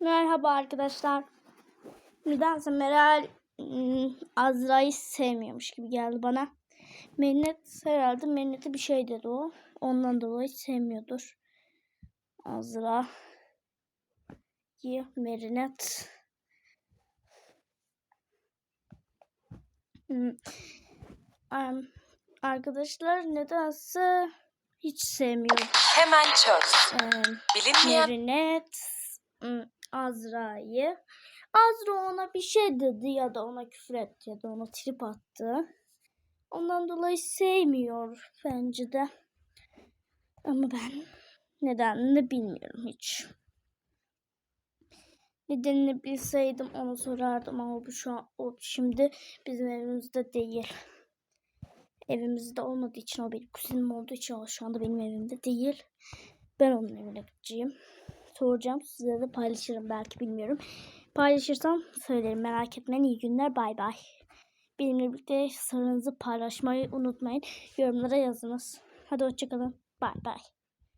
Merhaba arkadaşlar. Nedense Meral ım, Azra'yı sevmiyormuş gibi geldi bana. Merinet herhalde Merinet'e bir şey dedi o. Ondan dolayı sevmiyordur. Azra'yı Merinet Hmm. Arkadaşlar nedense hiç sevmiyorum. Hemen çöz. Em, Bilinmeyen Merinet ım, Azra'yı. Azra ona bir şey dedi ya da ona küfür etti ya da ona trip attı. Ondan dolayı sevmiyor bence de. Ama ben nedenini bilmiyorum hiç. Nedenini bilseydim onu sorardım ama bu şu an o şimdi bizim evimizde değil. Evimizde olmadığı için o benim kuzenim olduğu için o şu anda benim evimde değil. Ben onun evine gideceğim. Soracağım size de paylaşırım belki bilmiyorum. Paylaşırsam söylerim merak etmeyin. İyi günler bay bay. Benimle birlikte sorunuzu paylaşmayı unutmayın. Yorumlara yazınız. Hadi hoşçakalın. Bay bay.